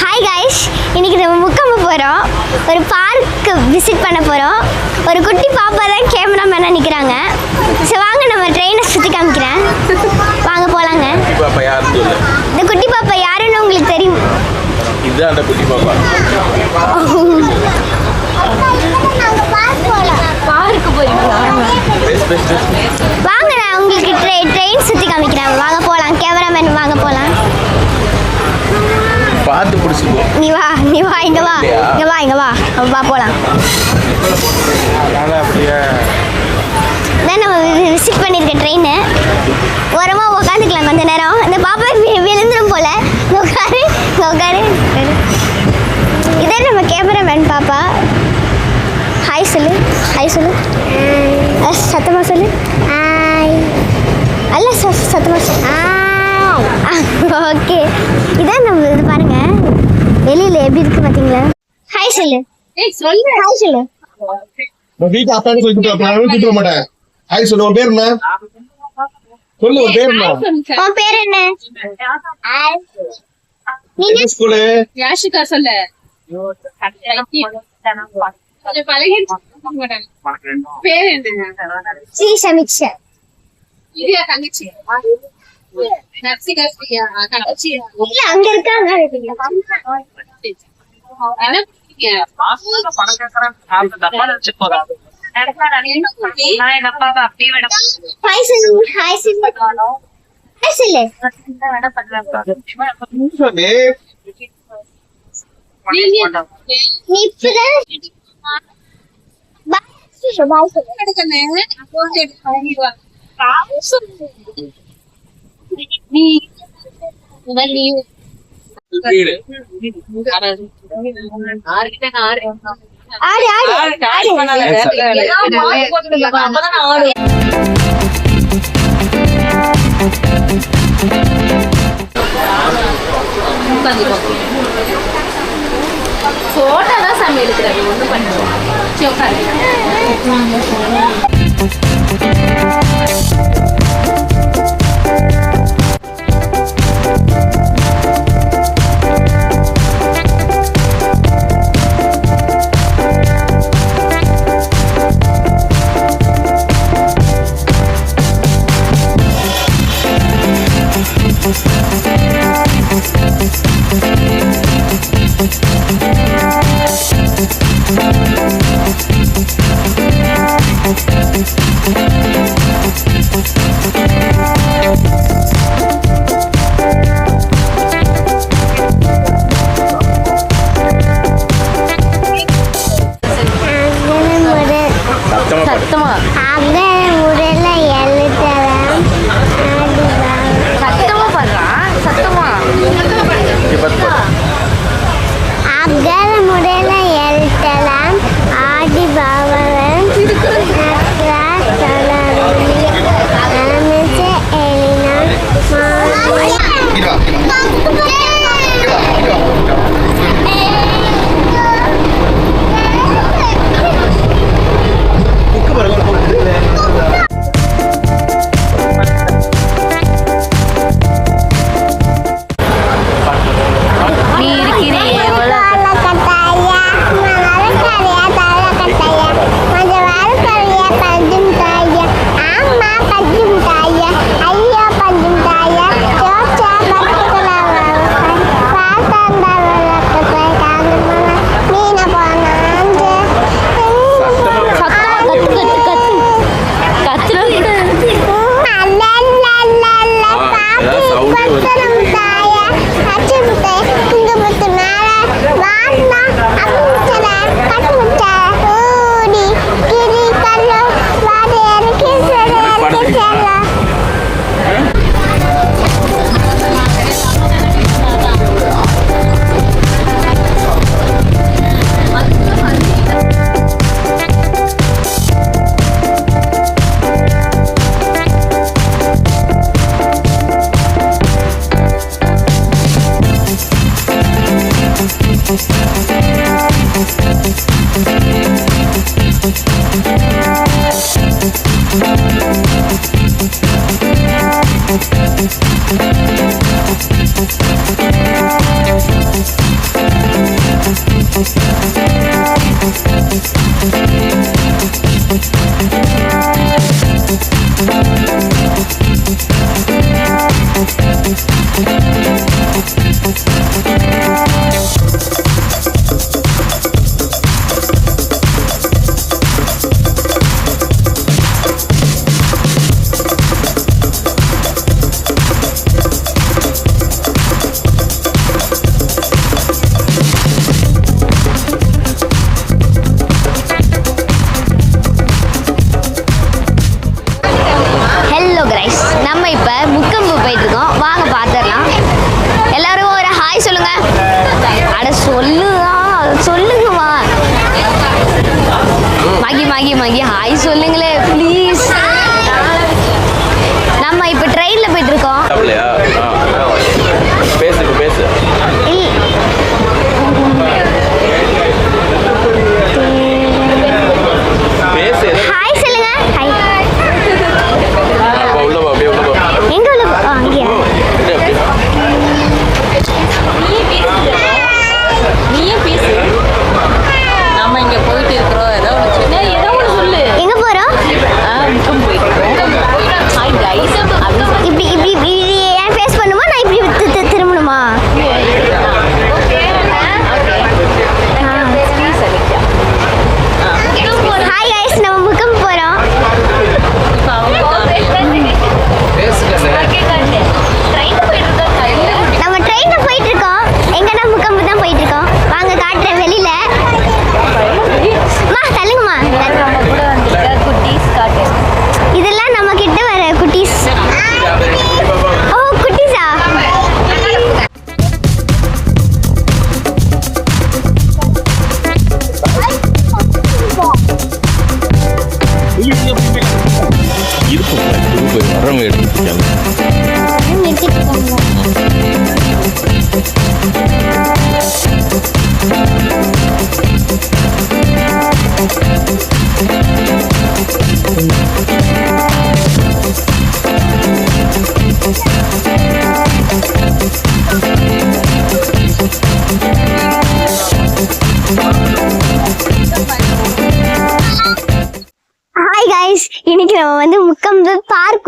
Hi guys இன்னைக்கு நம்ம முக்கம்ப போகிறோம் ஒரு பார்க்கு விசிட் பண்ண போகிறோம் ஒரு குட்டி பாப்பா தான் கேமராமேனாக நிற்கிறாங்க ஸோ வாங்க நம்ம ட்ரெயினை சுற்றி காமிக்கிறேன். வாங்க போகலாங்க இந்த குட்டி பாப்பா யாருன்னு உங்களுக்கு தெரியும்? இதுதான் அந்த குட்டி பாப்பா. போறீங்களா வாங்க. உங்களுக்கு ட்ரெயின் ட்ரெயின் சுற்றி காமிக்கிறேன் வாங்க போகலாம் கேமராமேன் வாங்க போகலாம் பார்த்து பிடிச்சிக்கோ. நீ வா நீ வா இங்கே வா. இங்கே வா இங்கே வா. வா போகலாம் தான் நம்ம விசிட் பண்ணியிருக்க ட்ரெயின் ஓரமாக உட்காந்துக்கலாம் கொஞ்ச நேரம். இந்த பாப்பா வி- விழுந்துரும் போல. உட்காரு உட்காரு. இதான் நம்ம கேமராமேன் பாப்பா ஹாய் சொல்லு ஹாய் சொல்லு அஹ், சத்தமா சொல்லு ஹாய் அல்ல ச சத்தமா சொல்லு ஓகே. இதான் நம்ம இது பாருங்க. வெளியில எப்படி இருக்கு பாத்தீங்களா? ஹாய் சொல்லு. ஏய் சொல்லு. ஹாய் சொல்லு. வீட்டு அப்பான்னு சொல்லி கூப்பிட்டு நான் கூப்பிட்டு வர மாட்டேன். ஹாய் சொல்லு. உன் பேர் என்ன? சொல்லு உன் பேர் என்ன? உன் பேர் என்ன? நீங்க எந்த ஸ்கூலு யாஷிகா சொல்லு. பழகிடுச்சு பேர் என்ன? ஸ்ரீ சமீக்ஷா. இந்தியா தங்கச்சி நர்சிகா தங்கச்சி இல்ல அங்க இருக்காங்க நீ இப்பதான் பாய் தான் சாமி எடுக்கிறது ஒன்றும் பண்ணுவோம் சரி உட்காரு சத்தமா? சத்தமா பாடுறான் சத்தமா. அகர முறையில எழுத்தலாம் ஆடி பாவலன். புக்கு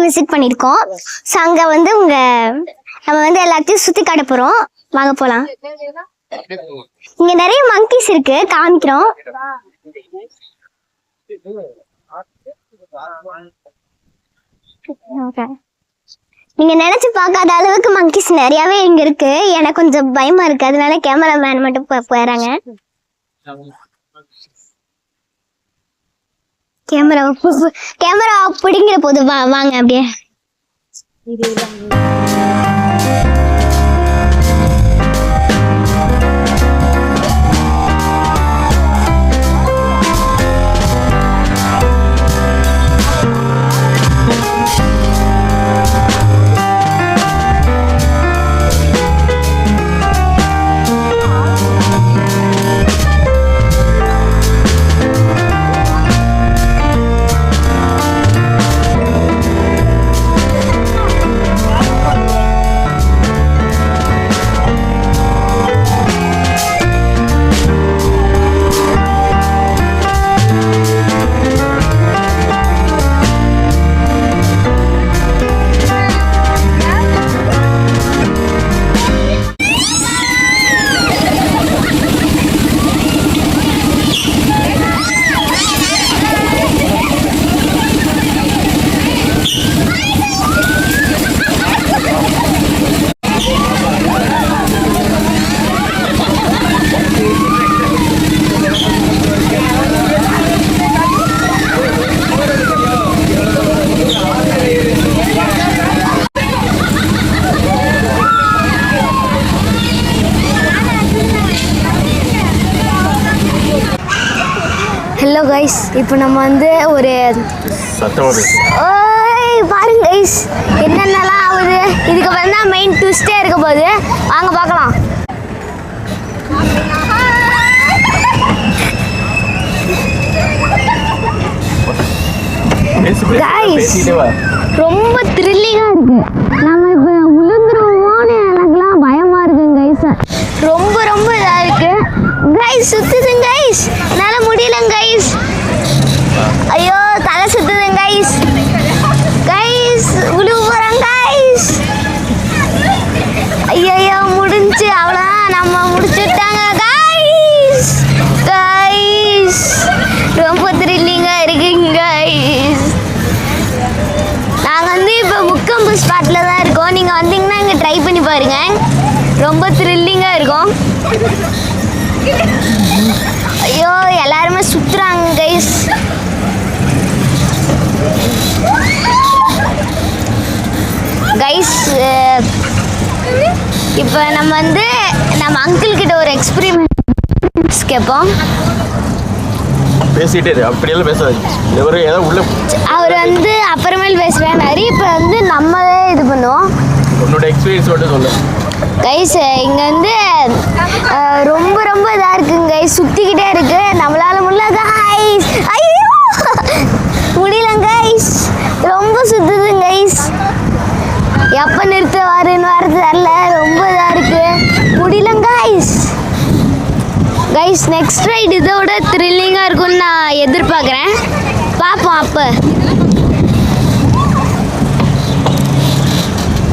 பார்க் விசிட் பண்ணியிருக்கோம் ஸோ அங்கே வந்து உங்க நம்ம வந்து எல்லாத்தையும் சுற்றி காட்ட போகிறோம் வாங்க போகலாம் இங்கே நிறைய மங்கீஸ் இருக்கு. காமிக்கிறோம். நீங்க நினைச்சு பார்க்காத அளவுக்கு மங்கீஸ் நிறையவே இங்க இருக்கு. எனக்கு கொஞ்சம் பயமா இருக்கு. அதனால கேமராமேன் மட்டும் போ- கேமரா கேமரா பிடிங்கிற போது வா வாங்க அப்படியே. இப்போ நம்ம வந்து ஒரு பாருங்க கைஸ் என்னென்னலாம் ஆகுது? இதுக்கப்புறம் தான் மெயின் ட்விஸ்டே இருக்க போகுது. வாங்க பார்க்கலாம். ரொம்ப த்ரில்லிங்காக இருக்கு. நம்ம இப்போ விழுந்துருவோமோன்னு எனக்குலாம் பயமா இருக்கு கைஸ் ரொம்ப ரொம்ப இதாக இருக்கு. கைஸ் சுத்துது கைஸ் என்னால் முடியல கைஸ் ஐயோ தலை சுத்துது கைஸ் கைஸ் விழுவு போகிறோம் கைஸ் ஐயோ முடிஞ்சு அவ்வளோதான் நம்ம முடிச்சுட்டாங்க கைஸ் கைஸ் ரொம்ப த்ரில்லிங்காக இருக்குங்க கைஸ் நாங்கள் வந்து இப்போ முக்கம்பு ஸ்பாட்டில் தான் இருக்கோம் நீங்கள் வந்தீங்கன்னா இங்கே ட்ரை பண்ணி பாருங்க ரொம்ப த்ரில்லிங்காக இருக்கும் ஐயோ எல்லாருமே சுற்றுறாங்க கைஸ் கைஸ் இப்போ நம்ம வந்து நம்ம அங்கிள் கிட்ட ஒரு எக்ஸ்பிரிமெண்ட் கேட்போம். பேசிட்டே அப்படியெல்லாம் பேசாது எவரு ஏதாவது உள்ள அவர் வந்து அப்புறமேல் பேசுவேன்னாரு இப்போ வந்து நம்மளே இது பண்ணுவோம். உன்னோட எக்ஸ்பீரியன்ஸ் மட்டும் சொல்லு. கைஸ் இங்கே வந்து ரொம்ப ரொம்ப இதாக இருக்குங்க. கைஸ் சுற்றிக்கிட்டே இருக்கு. நம்மளால முடியல கைஸ் ஐயோ முடியல கைஸ் ரொம்ப சுத்துது கைஸ் எப்போ நிறுத்துவாருன்னு வர தெரில ரொம்ப இதாக இருக்கு முடியல கைஸ் கைஸ் நெக்ஸ்ட் ரைடு இதோட த்ரில்லிங்காக இருக்கும்னு நான் எதிர்பார்க்குறேன். பார்ப்போம் அப்போ.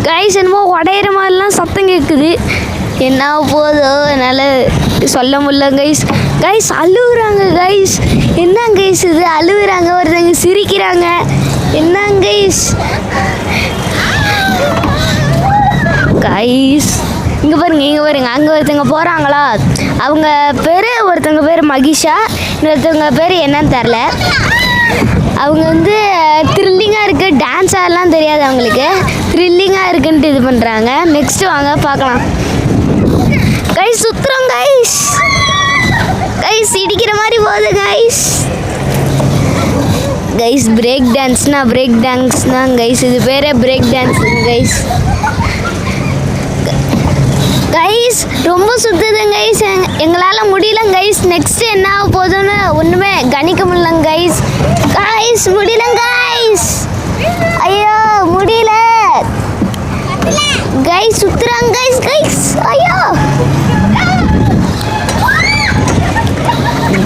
கைஸ் என்னமோ உடையிற மாதிரிலாம் சத்தம் கேட்குது என்ன போதோ என்னால் சொல்ல முடியல கைஸ் கைஸ் அழுகுறாங்க கைஸ் என்ன கைஸ் இது? அழுகுறாங்க ஒருத்தங்க சிரிக்கிறாங்க. என்ன கைஸ் கைஸ் இங்கே பாருங்க இங்கே பாருங்க. அங்கே ஒருத்தங்க போகிறாங்களா அவங்க பேர் ஒருத்தவங்க பேர் மகிஷா இன்னொருத்தவங்க பேர் என்னன்னு தெரில அவங்க வந்து த்ரில்லிங்காக இருக்குது டான்ஸ் ஆடலாம் தெரியாது அவங்களுக்கு. த்ரில்லிங்காக இருக்குன்ட்டு இது பண்ணுறாங்க நெக்ஸ்ட் வாங்க பார்க்கலாம். கைஸ் சுத்துறோம் கைஸ் கைஸ் இடிக்கிற மாதிரி போகுது கைஸ் கைஸ் பிரேக் டான்ஸ்னா பிரேக் டான்ஸ் தான் கைஸ் இது பேரே பிரேக் டான்ஸ் கைஸ் கைஸ் ரொம்ப சுத்துதுங்க கைஸ் எங்களால் முடியல கைஸ் நெக்ஸ்ட் என்ன ஆக போகுதுன்னு ஒன்றுமே கணிக்க முடியலங்க கைஸ் கைஸ் முடியல கைஸ் ஐயோ முடியல. கைஸ் சுத்துறாங்க கைஸ் கைஸ் ஐயோ.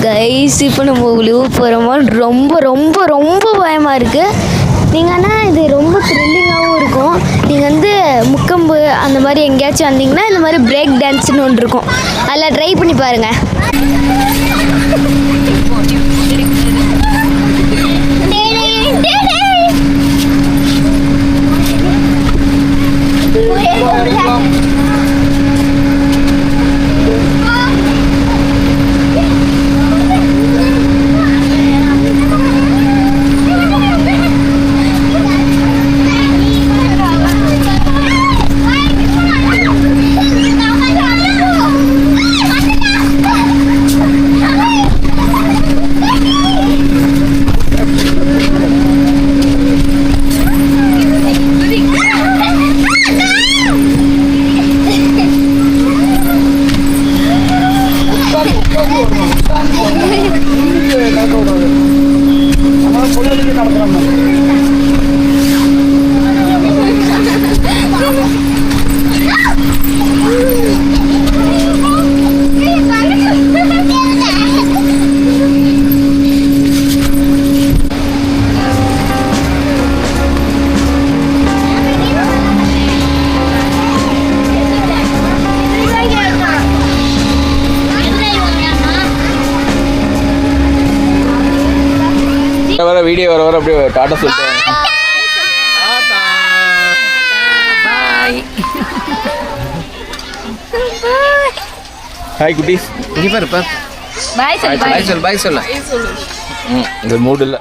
கைஸ் இப்போ நம்ம உழுவு போகிற மாதிரி ரொம்ப ரொம்ப ரொம்ப பயமாக இருக்குது நீங்கள் ஆனால் இது ரொம்ப த்ரில்லிங்காகவும் இருக்கும். நீங்கள் வந்து முக்கம்பு அந்த மாதிரி எங்கேயாச்சும் வந்தீங்கன்னா இந்த மாதிரி பிரேக் டான்ஸ்னு ஒன்று இருக்கும். அதில் ட்ரை பண்ணி பாருங்கள் வர வீடியோ வர வர அப்படியே டாட்டா சொல்லிட்டு ஹாய் குட்டீஸ். இங்கே பாரு பாரு. பாய் சொல்லு பாய் சொல்லு. பாய் சொல்லு. ம் இந்த மூடு இல்லை.